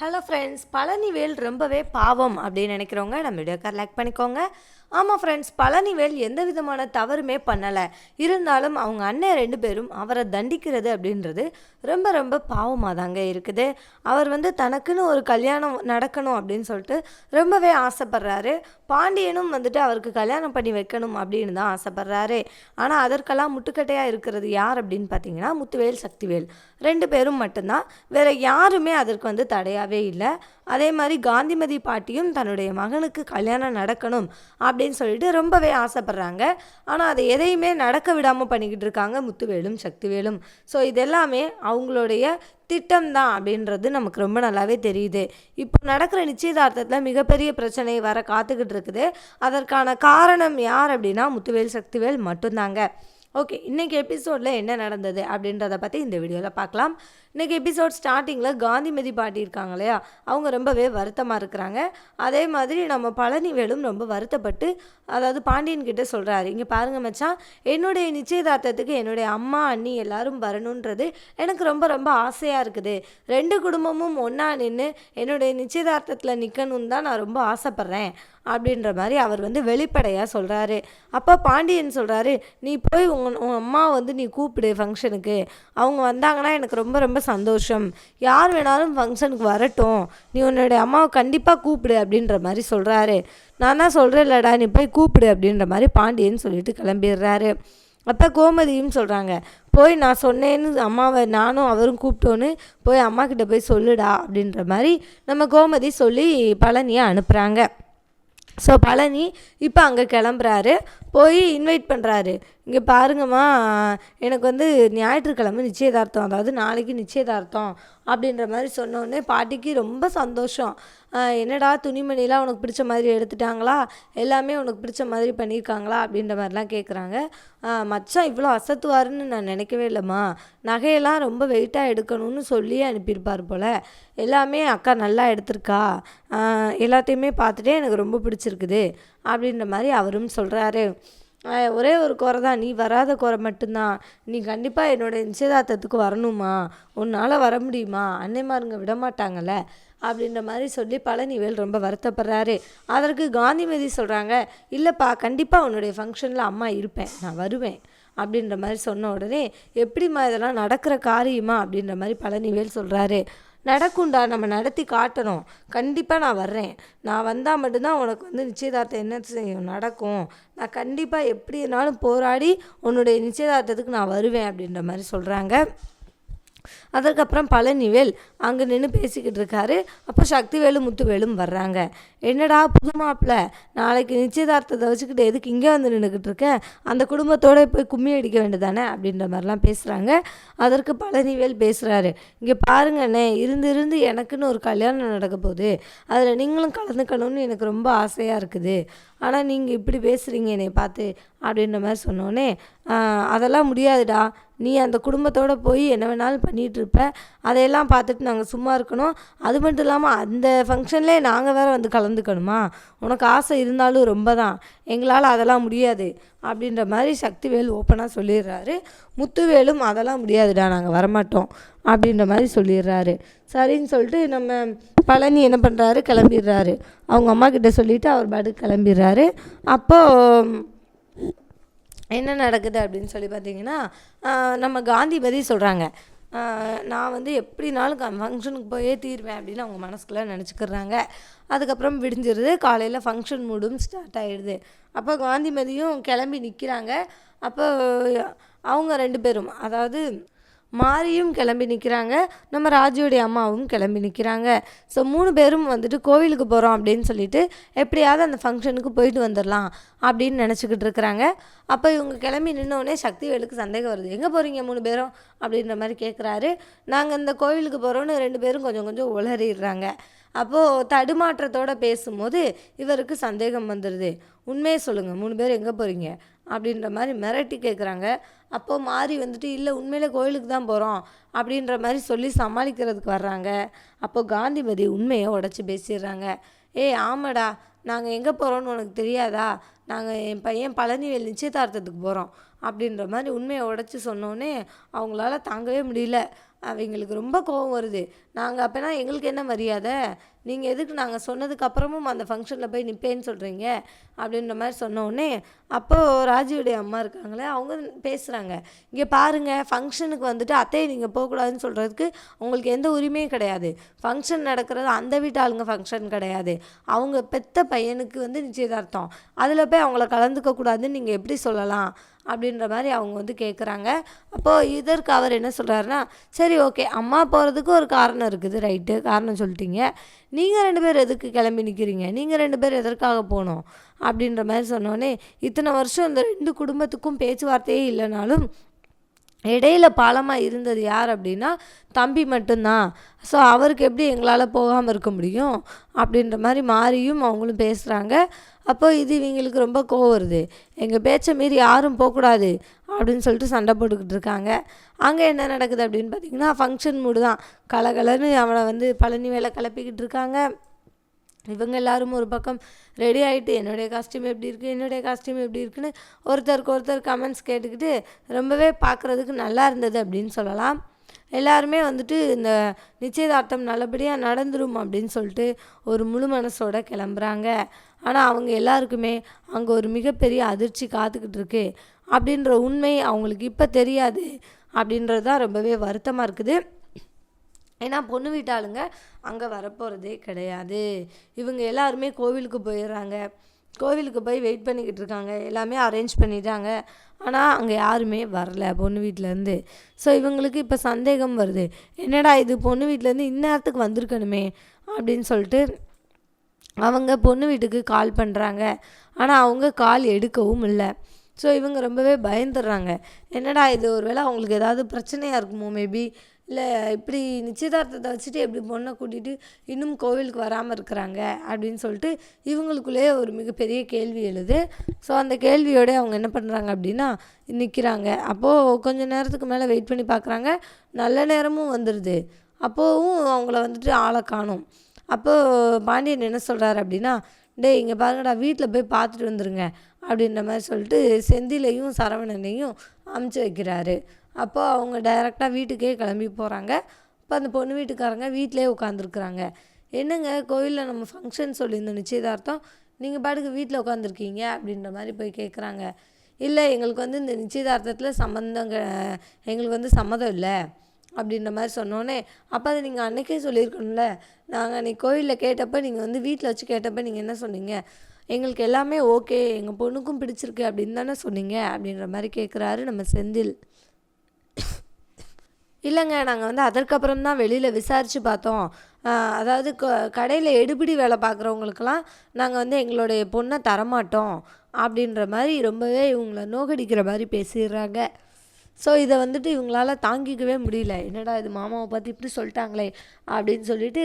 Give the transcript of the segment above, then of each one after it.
Hello friends Palanivel ரொம்பவே பாவம் அப்படின்னு நினைக்கிறவங்க நம்ம வீடியோக்கார் லைக் பண்ணிக்கோங்க. ஆமாம் ஃப்ரெண்ட்ஸ் பழனிவேல் எந்த விதமான தவறுமே பண்ணலை. இருந்தாலும் அவங்க அண்ணன் ரெண்டு பேரும் அவரை தண்டிக்கிறது அப்படின்றது ரொம்ப ரொம்ப பாவமாக தாங்க இருக்குது. அவர் வந்து தனக்குன்னு ஒரு கல்யாணம் நடக்கணும் அப்படின்னு சொல்லிட்டு ரொம்பவே ஆசைப்படுறாரு. பாண்டியனும் வந்துட்டு அவருக்கு கல்யாணம் பண்ணி வைக்கணும் அப்படின்னு தான் ஆசைப்படுறாரு. ஆனால் அதற்கெல்லாம் முட்டுக்கட்டையாக இருக்கிறது யார் அப்படின்னு பார்த்தீங்கன்னா முத்துவேல் சக்திவேல். ரெண்டு பேரும் மட்டும்தான். வேற யாருமே அதற்கு வந்து தடையாகவே இல்லை. அதே மாதிரி காந்திமதி பாட்டியும் தன்னுடைய மகனுக்கு கல்யாணம் நடக்கணும் அப்படின்னு சொல்லிட்டு ரொம்பவே ஆசைப்படுறாங்க. ஆனால் அதை எதையுமே நடக்க விடாமல் பண்ணிக்கிட்டு இருக்காங்க முத்துவேலும் சக்திவேலும். ஸோ இதெல்லாமே அவங்களுடைய திட்டம் தான் அப்படின்றது நமக்கு ரொம்ப நல்லாவே தெரியுது. இப்போ நடக்கிற நிச்சயதார்த்தத்தில் மிகப்பெரிய பிரச்சனை வர காத்துக்கிட்டு இருக்குது. அதற்கான காரணம் யார் அப்படின்னா முத்துவேல் சக்திவேல் மட்டும்தாங்க. ஓகே இன்றைக்கி எபிசோடில் என்ன நடந்தது அப்படின்றத பற்றி இந்த வீடியோவில் பார்க்கலாம். இன்றைக்கி எபிசோட் ஸ்டார்டிங்கில் காந்திமதி பாட்டி இருக்காங்க இல்லையா? அவங்க ரொம்பவே வருத்தமாக இருக்கிறாங்க. அதே மாதிரி நம்ம பழனிவேலும் ரொம்ப வருத்தப்பட்டு அதாவது பாண்டியன்கிட்ட சொல்கிறாரு இங்கே பாருங்க மச்சான் என்னுடைய நிச்சயதார்த்தத்துக்கு என்னுடைய அம்மா அண்ணி எல்லாரும் வரணுன்றது எனக்கு ரொம்ப ரொம்ப ஆசையாக இருக்குது. ரெண்டு குடும்பமும் ஒன்றா நின்று என்னுடைய நிச்சயதார்த்தத்தில் நிற்கணும்னு தான் நான் ரொம்ப ஆசைப்பட்றேன். அப்படின்ற மாதிரி அவர் வந்து வெளிப்படையாக சொல்கிறாரு அப்போ பாண்டியன் சொல்கிறாரு நீ போய் உங்கள் உன் அம்மா வந்து நீ கூப்பிடு ஃபங்க்ஷனுக்கு அவங்க வந்தாங்கன்னா எனக்கு ரொம்ப ரொம்ப சந்தோஷம். யார் வேணாலும் ஃபங்க்ஷனுக்கு வரட்டும். நீ உன்னுடைய அம்மாவை கண்டிப்பாக கூப்பிடு அப்படின்ற மாதிரி சொல்கிறாரு நான் தான் சொல்கிறேன்லடா நீ போய் கூப்பிடு அப்படின்ற மாதிரி பாண்டியன் சொல்லிட்டு கிளம்பிடுறாரு. அப்போ கோமதியும் சொல்கிறாங்க போய் நான் சொன்னேன்னு அம்மாவை நானும் அவரும் கூப்பிட்டோன்னு போய் அம்மா கிட்ட போய் சொல்லுடா அப்படின்ற மாதிரி நம்ம கோமதி சொல்லி பழனியை அனுப்புகிறாங்க ஸோ பழனி இப்போ அங்கே கிளம்புறாரு. போய் இன்வைட் பண்ணுறாரு இங்கே பாருங்கம்மா எனக்கு வந்து ஞாயிற்றுக்கிழமை நிச்சயதார்த்தம். அதாவது நாளைக்கு நிச்சயதார்த்தம் அப்படின்ற மாதிரி சொன்னோடனே பாட்டிக்கு ரொம்ப சந்தோஷம். என்னடா துணிமணிலாம் உனக்கு பிடிச்ச மாதிரி எடுத்துட்டாங்களா? எல்லாமே உனக்கு பிடிச்ச மாதிரி பண்ணியிருக்காங்களா அப்படின்ற மாதிரிலாம் கேட்குறாங்க மச்சான் இவ்வளோ அசத்துவாருன்னு நான் நினைக்கவே இல்லைம்மா. நகையெல்லாம் ரொம்ப வெயிட்டாக எடுக்கணும்னு சொல்லி அனுப்பியிருப்பார் போல். எல்லாமே அக்கா நல்லா எடுத்திருக்கா. எல்லாத்தையுமே பார்த்துட்டே எனக்கு ரொம்ப பிடிச்சிருக்குது அப்படின்ற மாதிரி அவரும் சொல்கிறாரு ஒரே ஒரு குறை தான். நீ வராத குறை மட்டும்தான். நீ கண்டிப்பாக என்னோட நிச்சயதார்த்தத்துக்கு வரணுமா? உன்னால் வர முடியுமா? அன்னைமாருங்க விட மாட்டாங்கல்ல அப்படின்ற மாதிரி சொல்லி பழனிவேல் ரொம்ப வருத்தப்படுறாரு. அதற்கு காந்திமதி சொல்கிறாங்க இல்லைப்பா கண்டிப்பாக உன்னுடைய ஃபங்க்ஷனில் அம்மா இருப்பேன். நான் வருவேன். அப்படின்ற மாதிரி சொன்ன உடனே எப்படிம்மா இதெல்லாம் நடக்கிற காரியமா? அப்படின்ற மாதிரி பழனிவேல் சொல்கிறாரு நடக்கும்டா நம்ம நடத்தி காட்டணும். கண்டிப்பாக நான் வர்றேன். நான் வந்தால் மட்டும்தான் உனக்கு வந்து நிச்சயதார்த்தம் என்ன செய்யும் நடக்கும். நான் கண்டிப்பாக எப்படினாலும் போராடி உன்னுடைய நிச்சயதார்த்தத்துக்கு நான் வருவேன் அப்படின்ற மாதிரி சொல்கிறாங்க அதற்கப்புறம் பழனிவேல் அங்கே நின்று பேசிக்கிட்டு இருக்காரு. அப்போ சக்திவேலும் முத்துவேலும் வர்றாங்க. என்னடா புது மாப்பிள்ளை நாளைக்கு நிச்சயதார்த்தத்தை வச்சுக்கிட்டு எதுக்கு இங்கே வந்து நின்றுக்கிட்டு இருக்க? அந்த குடும்பத்தோடு போய் கும்மி அடிக்க வேண்டியதானே அப்படின்ற மாதிரிலாம் பேசுகிறாங்க அதற்கு பழனிவேல் பேசுகிறாரு இங்கே பாருங்கண்ணே இருந்து இருந்து எனக்குன்னு ஒரு கல்யாணம் நடக்க போகுது. அதில் நீங்களும் கலந்துக்கணும்னு எனக்கு ரொம்ப ஆசையாக இருக்குது. ஆனால் நீங்கள் இப்படி பேசுகிறீங்க என்னை பார்த்து அப்படின்ற மாதிரி சொன்னோன்னே அதெல்லாம் முடியாதுடா. நீ அந்த குடும்பத்தோடு போய் என்ன வேணாலும் பண்ணிகிட்டு இருப்ப. அதையெல்லாம் பார்த்துட்டு நாங்கள் சும்மா இருக்கணும். அது மட்டும் இல்லாமல் அந்த ஃபங்க்ஷன்லேயே நாங்கள் வேற வந்து கலந்துக்கணுமா? உனக்கு ஆசை இருந்தாலும் ரொம்ப தான். எங்களால் அதெல்லாம் முடியாது. அப்படின்ற மாதிரி சக்திவேல் ஓப்பனாக சொல்லிடுறாரு. முத்துவேலும் அதெல்லாம் முடியாதுடா நாங்கள் வரமாட்டோம் அப்படின்ற மாதிரி சொல்லிடுறாரு. சரின்னு சொல்லிட்டு நம்ம பழனி என்ன பண்ணுறாரு கிளம்பிடுறாரு. அவங்க அம்மா கிட்ட சொல்லிவிட்டு அவர் பாட்டுக்கு கிளம்பிடுறாரு. அப்போது என்ன நடக்குது அப்படின்னு சொல்லி பார்த்தீங்கன்னா நம்ம காந்திமதி சொல்கிறாங்க நான் வந்து எப்படினாலும் ஃபங்க்ஷனுக்கு போயே தீர்வேன் அப்படின்னு அவங்க மனசுக்குள்ளே நினச்சிக்கிறாங்க. அதுக்கப்புறம் விடிஞ்சிருது காலையில் ஃபங்க்ஷன் மூடும் ஸ்டார்ட் ஆகிடுது அப்போ காந்திமதியும் கிளம்பி நிற்கிறாங்க அப்போ அவங்க ரெண்டு பேரும் அதாவது மாரியும் கிளம்பி நிற்கிறாங்க நம்ம ராஜுவோடைய அம்மாவும் கிளம்பி நிற்கிறாங்க ஸோ மூணு பேரும் வந்துட்டு கோவிலுக்கு போகிறோம் அப்படின்னு சொல்லிட்டு எப்படியாவது அந்த ஃபங்க்ஷனுக்கு போயிட்டு வந்துடலாம் அப்படின்னு நினச்சிக்கிட்டு இருக்கிறாங்க. அப்போ இவங்க கிளம்பி நின்னோடனே சக்திவேலுக்கு சந்தேகம் வருது. எங்கே போகிறீங்க மூணு பேரும்? அப்படின்ற மாதிரி கேட்குறாரு நாங்கள் இந்த கோவிலுக்கு போகிறோன்னு ரெண்டு பேரும் கொஞ்சம் கொஞ்சம் உளறிடுறாங்க. அப்போது தடுமாற்றத்தோட பேசும்போது இவருக்கு சந்தேகம் வந்துடுது உண்மையை சொல்லுங்கள் மூணு பேர் எங்கே போகிறீங்க அப்படின்ற மாதிரி மிரட்டி கேட்குறாங்க அப்போது மாறி வந்துட்டு இல்லை உண்மையில் கோயிலுக்கு தான் போகிறோம் அப்படின்ற மாதிரி சொல்லி சமாளிக்கிறதுக்கு வர்றாங்க. அப்போது காந்திமதி உண்மையை உடச்சி பேசிடுறாங்க. ஏய் ஆமாடா. நாங்கள் எங்கே போகிறோன்னு உனக்கு தெரியாதா? நாங்கள் என் பையன் பழனிவேல் நிச்சயதார்த்தத்துக்கு போகிறோம் அப்படின்ற மாதிரி உண்மையை உடச்சி சொன்னோன்னே அவங்களால தாங்கவே முடியல. அவங்களுக்கு ரொம்ப கோவம் வருது. நாங்கள் அப்போனா எங்களுக்கு என்ன மரியாதை? நீங்கள் எதுக்கு நாங்கள் சொன்னதுக்கு அப்புறமும் அந்த ஃபங்க்ஷனில் போய் நிற்பேன்னு சொல்கிறீங்க அப்படின்ற மாதிரி சொன்ன உடனே அப்போது ராஜுவுடைய அம்மா இருக்காங்களே அவங்க பேசுகிறாங்க இங்கே பாருங்கள் ஃபங்க்ஷனுக்கு வந்துட்டு அத்தையை நீங்கள் போகக்கூடாதுன்னு சொல்கிறதுக்கு உங்களுக்கு எந்த உரிமையும் கிடையாது. ஃபங்க்ஷன் நடக்கிறது அந்த வீட்டாளுங்க ஃபங்க்ஷன் கிடையாது. அவங்க பெத்த பையனுக்கு வந்து நிச்சயதார்த்தம். அதில் போய் அவங்கள கலந்துக்க கூடாதுன்னு நீங்கள் எப்படி சொல்லலாம்? அப்படின்ற மாதிரி அவங்க வந்து கேட்குறாங்க அப்போது இதற்கு அவர் என்ன சொல்கிறாருன்னா சரி ஓகே அம்மா போகிறதுக்கு ஒரு காரணம் இருக்குது ரைட்டு காரணம் சொல்லிட்டீங்க. நீங்கள் ரெண்டு பேர் எதுக்கு கிளம்பி நிற்கிறீங்க நீங்கள் ரெண்டு பேர் எதற்காக போகணும் அப்படின்ற மாதிரி சொன்னோடனே இத்தனை வருஷம் இந்த ரெண்டு குடும்பத்துக்கும் பேச்சுவார்த்தையே இல்லைனாலும் இடையில பாலமாக இருந்தது யார் அப்படின்னா தம்பி மட்டும்தான். ஸோ அவருக்கு எப்படி எங்களால் போகாமல் இருக்க முடியும்? அப்படின்ற மாதிரி மாறியும் அவங்களும் பேசுகிறாங்க அப்போ இது இவங்களுக்கு ரொம்ப கோவம் வருது. எங்கள் பேச்சை மீறி யாரும் போகக்கூடாது அப்படின்னு சொல்லிட்டு சண்டை போட்டுக்கிட்டு இருக்காங்க. அங்கே என்ன நடக்குது அப்படின்னு பார்த்தீங்கன்னா ஃபங்க்ஷன் மூடு தான். கலகலன்னு அவனை வந்து பழனி வேலை கிளப்பிக்கிட்டு இருக்காங்க. இவங்க எல்லாரும் ஒரு பக்கம் ரெடி ஆகிட்டு என்னுடைய காஸ்டியூம் எப்படி இருக்குது என்னுடைய காஸ்டியூம் எப்படி இருக்குன்னு ஒருத்தருக்கு ஒருத்தர் கமெண்ட்ஸ் கேட்டுக்கிட்டு ரொம்பவே பார்க்குறதுக்கு நல்லா இருந்தது அப்படின்னு சொல்லலாம். எல்லாருமே வந்துட்டு இந்த நிச்சயதார்த்தம் நல்லபடியாக நடந்துடும் அப்படின்னு சொல்லிட்டு ஒரு முழு மனசோட கிளம்புறாங்க. ஆனால் அவங்க எல்லாருக்குமே அங்கே ஒரு மிகப்பெரிய அதிர்ச்சி காத்துக்கிட்டு இருக்கு. அப்படின்ற உண்மை அவங்களுக்கு இப்போ தெரியாது. அப்படின்றது தான் ரொம்பவே வருத்தமாக இருக்குது. ஏன்னா பொண்ணு வீட்டாளுங்க அங்கே வரப்போகிறதே கிடையாது. இவங்க எல்லாருமே கோவிலுக்கு போயிடுறாங்க. கோவிலுக்கு போய் வெயிட் பண்ணிக்கிட்டு இருக்காங்க. எல்லாமே அரேஞ்ச் பண்ணிட்டாங்க. ஆனால் அங்கே யாருமே வரல பொண்ணு வீட்டிலேருந்து ஸோ இவங்களுக்கு இப்போ சந்தேகம் வருது. என்னடா இது? பொண்ணு வீட்டிலேருந்து இந்நேரத்துக்கு வந்திருக்கணுமே அப்படின்னு சொல்லிட்டு அவங்க பொண்ணு வீட்டுக்கு கால் பண்ணுறாங்க ஆனால் அவங்க கால் எடுக்கவும் இல்லை. ஸோ இவங்க ரொம்பவே பயந்துடுறாங்க. என்னடா இது? ஒருவேளை அவங்களுக்கு ஏதாவது பிரச்சனையாக இருக்குமோ மேபி இல்லை இப்படி நிச்சயதார்த்தத்தை வச்சுட்டு எப்படி பொண்ணை கூட்டிகிட்டு இன்னும் கோவிலுக்கு வராமல் இருக்கிறாங்க அப்படின்னு சொல்லிட்டு இவங்களுக்குள்ளேயே ஒரு மிகப்பெரிய கேள்வி எழுது. ஸோ அந்த கேள்வியோட அவங்க என்ன பண்ணுறாங்க அப்படின்னா நிற்கிறாங்க அப்போது கொஞ்சம் நேரத்துக்கு மேலே வெயிட் பண்ணி பார்க்குறாங்க நல்ல நேரமும் வந்துடுது அப்போவும் அவங்கள வந்துட்டு ஆளை காணும். அப்போது பாண்டியன் என்ன சொல்கிறாரு அப்படின்னா டேய் இங்கே பாருங்கடா வீட்டில் போய் பார்த்துட்டு வந்துருங்க. அப்படின்ற மாதிரி சொல்லிட்டு செந்திலையும் சரவணனையும் அமுச்சு வைக்கிறாரு. அப்போ அவங்க டைரெக்டாக வீட்டுக்கே கிளம்பி போகிறாங்க இப்போ அந்த பொண்ணு வீட்டுக்காரங்க வீட்டிலே உட்காந்துருக்குறாங்க என்னங்க கோயிலில் நம்ம ஃபங்க்ஷன் சொல்லியிருந்தோம் நிச்சயதார்த்தம். நீங்கள் பாட்டுக்கு வீட்டில் உட்காந்துருக்கீங்க அப்படின்ற மாதிரி போய் கேட்குறாங்க இல்லை எங்களுக்கு வந்து இந்த நிச்சயதார்த்தத்தில் சம்மந்தங்க எங்களுக்கு வந்து சம்மதம் இல்லை அப்படின்ற மாதிரி சொன்னோன்னே அப்போ அதை நீங்கள் அன்றைக்கே சொல்லியிருக்கணும்ல. நாங்கள் அன்றைக்கி கோயிலில் கேட்டப்போ நீங்கள் வந்து வீட்டில் வச்சு கேட்டப்போ நீங்கள் என்ன சொன்னீங்க? எங்களுக்கு எல்லாமே ஓகே எங்கள் பொண்ணுக்கும் பிடிச்சிருக்கு அப்படின்னு தானே சொன்னீங்க அப்படின்ற மாதிரி கேட்குறாரு நம்ம செந்தில். இல்லைங்க நாங்கள் வந்து அதற்கப்புறம் தான் வெளியில் விசாரித்து பார்த்தோம். அதாவது க கடையில் எடுபிடி வேலை பார்க்குறவங்களுக்கெல்லாம் நாங்கள் வந்து எங்களுடைய பொண்ணை தரமாட்டோம் அப்படின்ற மாதிரி ரொம்பவே இவங்கள நோகடிக்கிற மாதிரி பேசிடுறாங்க. ஸோ இதை வந்துட்டு இவங்களால தாங்கிக்கவே முடியல. என்னடா இது மாமாவை பார்த்து இப்படி சொல்லிட்டாங்களே அப்படின்னு சொல்லிட்டு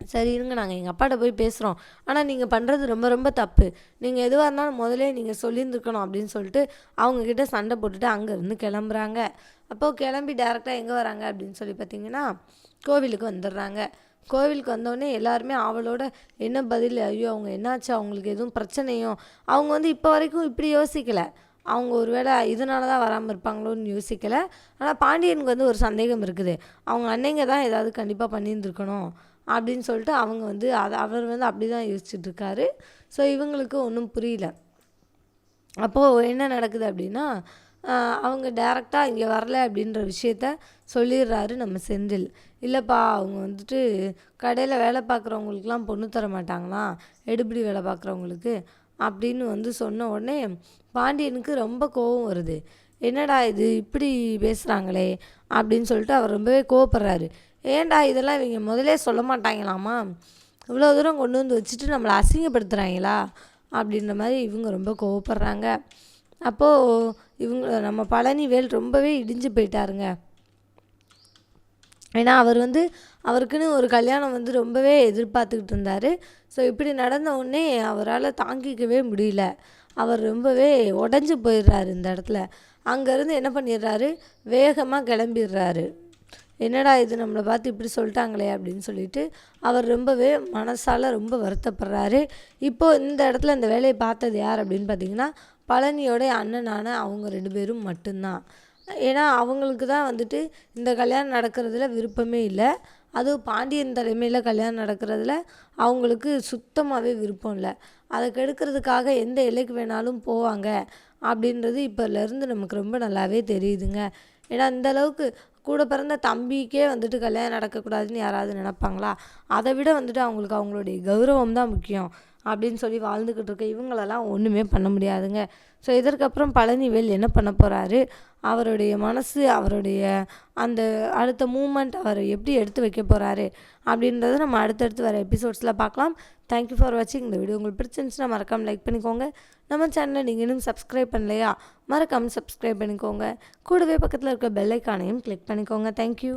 சரி இருங்க நாங்கள் எங்கள் அப்பாட்ட போய் பேசுகிறோம் ஆனால் நீங்கள் பண்ணுறது ரொம்ப ரொம்ப தப்பு. நீங்கள் எதுவாக இருந்தாலும் முதலே நீங்கள் சொல்லியிருந்துருக்கணும் அப்படின்னு சொல்லிட்டு அவங்கக்கிட்ட சண்டை போட்டுட்டு அங்கேருந்து கிளம்புறாங்க. அப்போது கிளம்பி டேரெக்டாக எங்கே வராங்க அப்படின்னு சொல்லி பார்த்தீங்கன்னா கோவிலுக்கு வந்துடுறாங்க. கோவிலுக்கு வந்தோடனே எல்லாருமே அவளோட என்ன பதில்? ஐயோ அவங்க என்னாச்சு? அவங்களுக்கு எதுவும் பிரச்சனையோ? அவங்க வந்து இப்போ வரைக்கும் இப்படி யோசிக்கலை. அவங்க ஒருவேளை இதனால தான் வராமல் இருப்பாங்களோன்னு யோசிக்கலை. ஆனால் பாண்டியனுக்கு வந்து ஒரு சந்தேகம் இருக்குது. அவங்க அன்னைங்க தான் ஏதாவது கண்டிப்பாக பண்ணியிருந்துருக்கணும். அப்படின்னு சொல்லிட்டு அவங்க வந்து அதை அவர் வந்து அப்படி தான் யோசிச்சுட்டு இருக்காரு ஸோ இவங்களுக்கு ஒன்றும் புரியல. அப்போது என்ன நடக்குது அப்படின்னா அவங்க டேரெக்டாக இங்கே வரல அப்படின்ற விஷயத்த சொல்லிடுறாரு நம்ம செந்தில். இல்லைப்பா அவங்க வந்துட்டு கடையில் வேலை பார்க்குறவங்களுக்குலாம் பொண்ணு தர மாட்டாங்களாம் எடுபடி வேலை பார்க்குறவங்களுக்கு அப்படின்னு வந்து சொன்ன உடனே பாண்டியனுக்கு ரொம்ப கோபம் வருது. என்னடா இது இப்படி பேசுகிறாங்களே அப்படின்னு சொல்லிட்டு அவர் ரொம்பவே கோவப்படுறாரு. ஏன்டா இதெல்லாம் இவங்க முதலே சொல்ல மாட்டாங்களாமா இவ்வளோ தூரம் கொண்டு வந்து வச்சுட்டு நம்மளை அசிங்கப்படுத்துகிறாங்களா அப்படின்ற மாதிரி இவங்க ரொம்ப கோவப்படுறாங்க. அப்போது இவங்க நம்ம பழனிவேல் ரொம்பவே இடிஞ்சு போயிட்டாருங்க. ஏன்னா அவர் வந்து அவருக்குன்னு ஒரு கல்யாணம் வந்து ரொம்பவே எதிர்பார்த்துக்கிட்டு இருந்தார். ஸோ இப்படி நடந்த உடனே அவரால் தாங்கிக்கவே முடியல. அவர் ரொம்பவே உடஞ்சி போயிடுறாரு இந்த இடத்துல. அங்கேருந்து என்ன பண்ணிடுறாரு? வேகமாக கிளம்பிடுறாரு. என்னடா இது நம்மளை பார்த்து இப்படி சொல்லிட்டாங்களே அப்படின்னு சொல்லிட்டு அவர் ரொம்பவே மனசால் ரொம்ப வருத்தப்படுறாரு. இப்போது இந்த இடத்துல இந்த வேலையை பார்த்தது யார் அப்படின்னு பார்த்தீங்கன்னா பழனியோடைய அண்ணனான அவங்க ரெண்டு பேரும் மட்டும்தான். ஏன்னா அவங்களுக்கு தான் வந்துட்டு இந்த கல்யாணம் நடக்கிறதுல விருப்பமே இல்லை. அதுவும் பாண்டியன் தலைமையில் கல்யாணம் நடக்கிறதுல அவங்களுக்கு சுத்தமாகவே விருப்பம் இல்லை. அதை கெடுக்கிறதுக்காக எந்த எல்லைக்கு வேணாலும் போவாங்க அப்படின்றது இப்போலேருந்து நமக்கு ரொம்ப நல்லாவே தெரியுதுங்க. ஏன்னா இந்த அளவுக்கு கூட பிறந்த தம்பிக்கே வந்துட்டு கல்யாணம் நடக்கக்கூடாதுன்னு யாராவது நினைப்பாங்களா? அதை விட வந்துட்டு அவங்களுக்கு அவங்களுடைய கௌரவம் தான் முக்கியம். அப்படின்னு சொல்லி வாழ்ந்துக்கிட்டு இருக்க இவங்களெல்லாம் ஒன்றுமே பண்ண முடியாதுங்க. ஸோ இதற்கப்புறம் பழனிவேல் என்ன பண்ண போகிறாரு அவருடைய மனசு அவருடைய அந்த அடுத்த மூமெண்ட் அவர் எப்படி எடுத்து வைக்க போகிறாரு அப்படின்றத நம்ம அடுத்தடுத்து வர எபிசோட்ஸில் பார்க்கலாம். தேங்க்யூ ஃபார் வாட்சிங் இந்த வீடியோ உங்களுக்கு பிடிச்சிருந்துச்சுன்னா மறக்காமல் லைக் பண்ணிக்கோங்க. நம்ம சேனலை நீங்கள் இன்னும் சப்ஸ்கிரைப் பண்ணலையா? மறக்காமல் சப்ஸ்கிரைப் பண்ணிக்கோங்க. கூடவே பக்கத்தில் இருக்க பெல் ஐக்கானையும் கிளிக் பண்ணிக்கோங்க. தேங்க்யூ